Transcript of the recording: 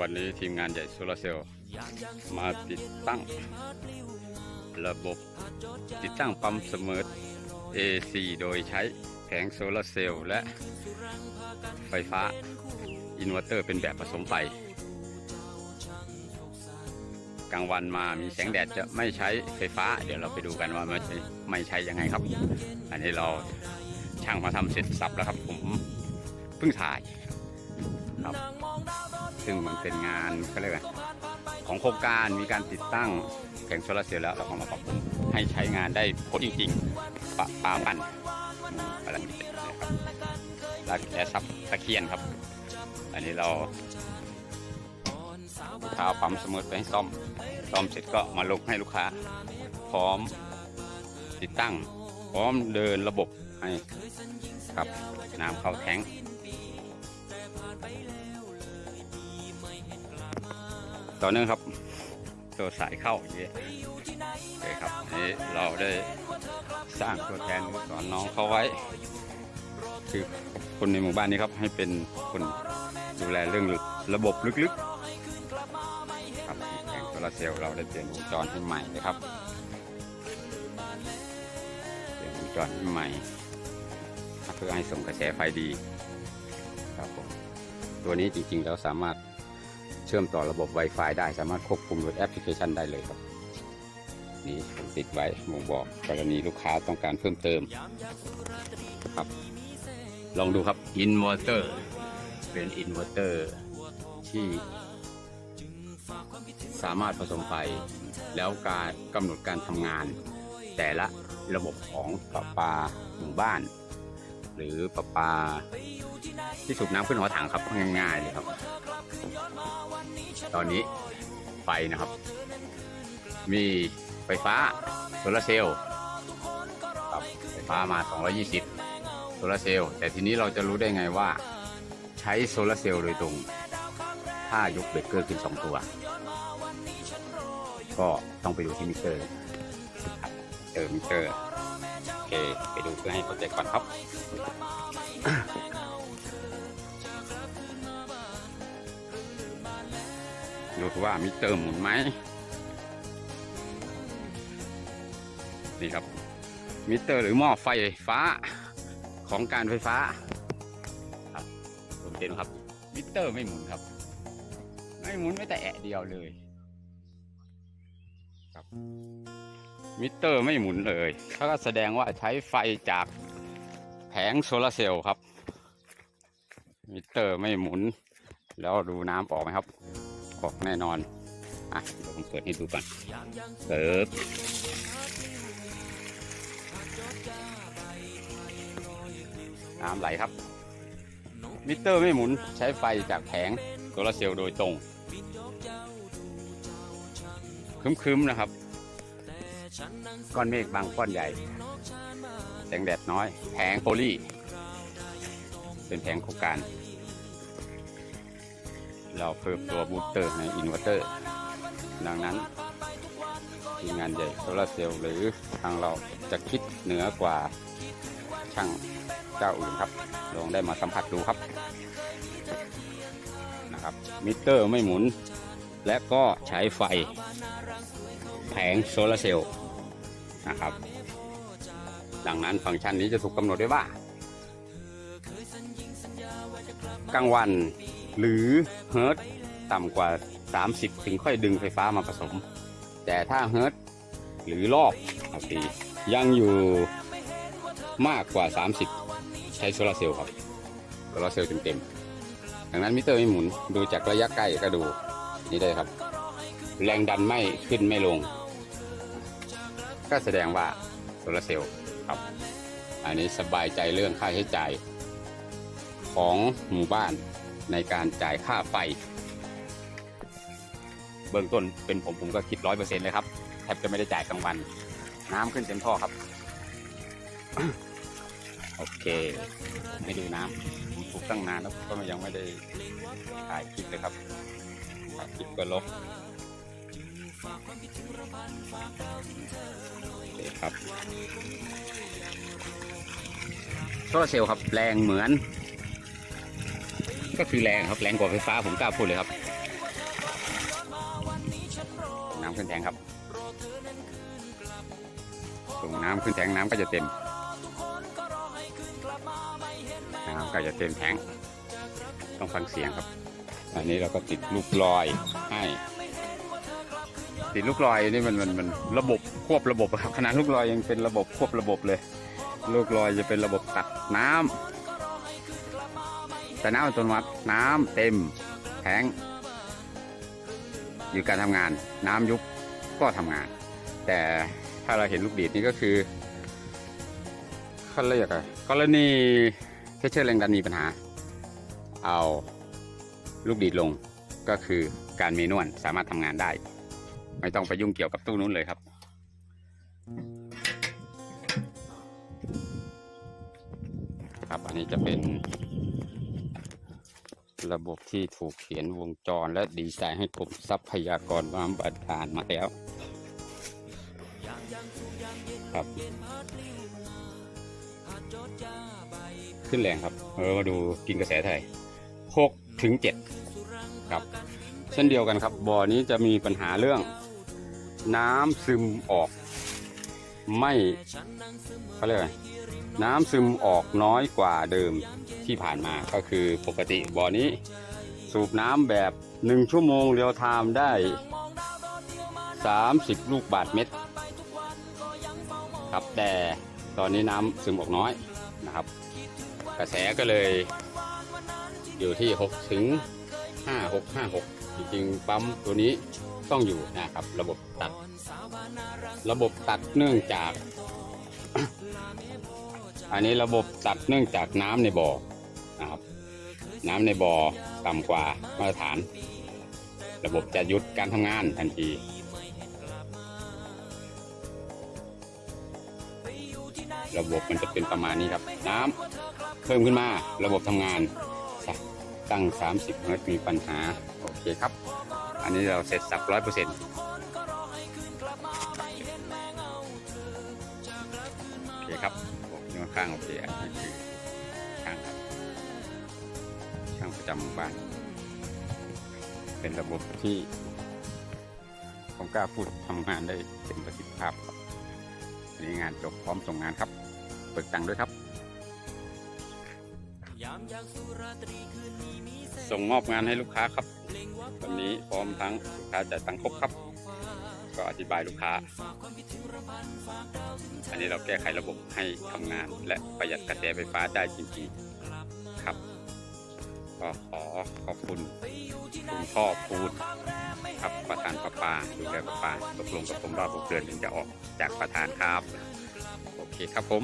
วันนี้ทีมงานใหญ่โซลาร์เซลล์มาติดตั้ง ระบบติดตั้งปั๊มเสมอ AC โดยใช้แผงโซลาร์เซลล์และไฟฟ้า อินเวอร์เตอร์เป็นแบบผสมไฟ กลางวันมามีแสงแดดจะไม่ใช้ไฟฟ้า เดี๋ยวเราไปดูกันว่ามันไม่ใช้ยังไงครับ อันนี้เราช่างมาทำเสร็จสับแล้วครับผมเพิ่งถ่ายครับ ซึ่งมันเป็นงานเขาเรียกว่าของโครงการมีการติดตั้งแผงโซลาร์เซลล์แล้วเราก็มาปรับปรุงให้ใช้งานได้ผลจริงๆปะปามันอะไรแบบนี้นะครับแล้วแอซับตะเคียนครับ อันนี้เราลูกค้าเอาปั๊มสมุดไปให้ซ่อมซ่อมเสร็จก็มาลงให้ลูกค้า พร้อมติดตั้ง พร้อมเดินระบบให้ครับน้ำเข้าแทง ต่อเนื่องครับ ตัวสายเข้าอย่างนี้โอเคครับอันนี้เราได้สร้างตัวแทนสอนน้องเขาไว้ คือคนในหมู่บ้านนี้ครับให้เป็นคนดูแลเรื่องระบบลึกๆครับแผงโซลาเซลล์เราได้เปลี่ยนวงจรให้ใหม่เลยครับเปลี่ยนวงจรให้ใหม่เพื่อให้ส่งกระแสไฟดีครับผมตัวนี้จริงๆแล้วสามารถ เชื่อมต่อระบบ Wi-Fi ได้สามารถควบคุมโดยแอปพลิเคชันได้เลยครับ นี่ผมติดไว้บ่งบอกกรณีลูกค้าต้องการเพิ่มเติมครับ ลองดูครับอินเวอร์เตอร์เป็นอินเวอร์เตอร์ที่สามารถผสมไฟแล้วการกำหนดการทำงาน แต่ละระบบของประปาหมู่บ้าน หรือประปาที่สูบน้ำขึ้นหัวถังครับง่ายๆเลยครับ ตอนนี้ไฟนะครับ มีไฟฟ้าโซลาร์เซลล์ครับไฟฟ้ามา 220 โซลาร์เซลล์แต่ทีนี้เราจะรู้ได้ไงว่า ใช้โซลาร์เซลล์โดยตรง ถ้ายกเบรกเกอร์ขึ้น 2 ตัว ก็ต้องไปดูที่มิเตอร์เจอมิเตอร์ โอเค ไปดูเพื่อให้เข้าใจก่อนครับ ดูว่ามิเตอร์หมุนไหมนี่ครับ มิเตอร์หรือหม้อไฟฟ้าของการไฟฟ้า ครับผมเห็นครับ มิเตอร์ไม่หมุนครับ ไม่หมุนไม่แต่แอะเดียวเลย ครับ มิเตอร์ไม่หมุนเลยถ้าก็แสดงว่าใช้ไฟจากแผงโซลาร์เซลล์ครับ มิเตอร์ไม่หมุน แล้วดูน้ำออกไหมครับ ออกแน่นอน อะเดี๋ยวผมเปิดให้ดูก่อนเปิดน้ำไหลครับ มิเตอร์ไม่หมุนใช้ไฟจากแผงโซลาเซลล์โดยตรงคึ้มๆนะครับ ก้อนเมฆบางก้อนใหญ่ แสงแดดน้อย แผงโพลีเป็นแผงโครงการ เราเพิ่มตัวบูสเตอร์ในอินเวอร์เตอร์ ดังนั้นทีมงานใหญ่โซลาร์เซลล์หรือทางเราจะคิดเหนือกว่าช่างเจ้าอื่นครับ ลองได้มาสัมผัสดูครับนะครับ มิเตอร์ไม่หมุน และก็ใช้ไฟแผงโซลาร์เซลล์นะครับ ดังนั้นฟังก์ชันนี้จะถูกกำหนดไว้ว่ากลางวัน หรือเฮิร์ตต่ำกว่า 30 ถึงค่อยดึงไฟฟ้ามาผสม แต่ถ้าเฮิร์ตหรือรอบเอาตียังอยู่มากกว่า 30 ใช้โซลาร์เซลล์ครับโซลาร์เซลล์เต็มๆดังนั้นมิเตอร์ไม่หมุนดูจากระยะใกล้ก็ดูนี่ได้ครับ แรงดันไม่ขึ้นไม่ลง ก็แสดงว่าโซลาร์เซลล์ครับ อันนี้สบายใจเรื่องค่าใช้จ่ายของหมู่บ้าน ในการจ่ายค่าไฟ เบื้องต้นเป็นผมผมก็คิดร้อยเปอร์เซ็นต์เลยครับแทบจะไม่ได้จ่ายกลางวัน น้ำขึ้นเต็มท่อครับ โอเคไม่ดูน้ำผมปลูกตั้งนานแล้วก็ยังไม่ได้ถ่ายคลิปเลยครับถ่ายคลิปก็ลบโอเคครับโซลาเซลล์ครับแรงเหมือน ก็คือแรงครับ แรงกว่าไฟฟ้าผมกล้าพูดเลยครับ น้ำขึ้นแทงครับส่งน้ำขึ้นแทงน้ำก็จะเต็ม น้ำก็จะเต็มแทงต้องฟังเสียงครับ อันนี้เราก็ติดลูกลอยให้ ติดลูกลอยนี่มันมันมันระบบควบระบบครับขนาดลูกลอยยังเป็นระบบควบระบบเลย ลูกลอยจะเป็นระบบตัดน้ำ แต่น้ำอัตโนมัติน้ำเต็มแทงอยู่การทำงานน้ำยุบก็ทำงาน แต่ถ้าเราเห็นลูกดีดนี่ก็คือเขาเรียกอะไรกรณีเทเชอแรงดันมีปัญหา เอาลูกดีดลงก็คือการเมนวลสามารถทำงานได้ ไม่ต้องไปยุ่งเกี่ยวกับตู้นู้นเลยครับครับอันนี้จะเป็น ระบบที่ถูกเขียนวงจรและดีไซน์ให้กรมทรัพยากรน้ำบาดาลมาแล้ว ครับขึ้นแรงครับเออมาดูกินกระแสไทยหกถึงเจ็ดครับ เช่นเดียวกันครับบ่อนี้จะมีปัญหาเรื่อง น้ำซึมออก ไม่เขาเรียกอะไร น้ำซึมออกน้อยกว่าเดิมที่ผ่านมาก็คือปกติบ่อนี้ สูบน้ำแบบหนึ่งชั่วโมงเรียวไทม์ได้ 30 ลูกบาทเม็ดครับแต่ตอนนี้น้ำซึมออกน้อยนะครับ กระแสก็เลยอยู่ที่ 6 ถึง 5 6 5 6 จริงๆ ปั๊มตัวนี้ต้องอยู่นะครับ ระบบตัด ระบบตัดเนื่องจาก อันนี้ระบบตัดเนื่องจากน้ำในบ่อนะครับ น้ำในบ่อต่ำกว่ามาตรฐาน ระบบจะหยุดการทำงานทันทีระบบมันจะเป็นประมาณนี้ครับ น้ำเพิ่มขึ้นมาระบบทำงานตั้ง 30เฮิร์ตมีปัญหา โอเคครับ อันนี้เราเสร็จสับร้อยเปอร์เซ็นต์โอเคครับ ข้างโอเคอันนี้คือช่างครับช่างประจำหมู่บ้าน เป็นระบบที่ผมกล้าพูดทำงานได้เต็มประสิทธิภาพครับนนี้งานจบพร้อมส่งงานครับเปิดตังค์ด้วยครับ ส่งมอบงานให้ลูกค้าครับ วันนี้พร้อมทั้งลูกค้าจ่ายตังค์ครบครับ ก็อธิบายลูกค้า อันนี้เราแก้ไขระบบให้ทำงานและประหยัดกระแสไฟฟ้าได้จริงๆครับ ก็ขอขอบคุณคุณพ่อพูดครับประธานประปาดูแลประปาตกลงกับผมว่าผมเดือนถึงจะออกจากประธานครับ โอเคครับผม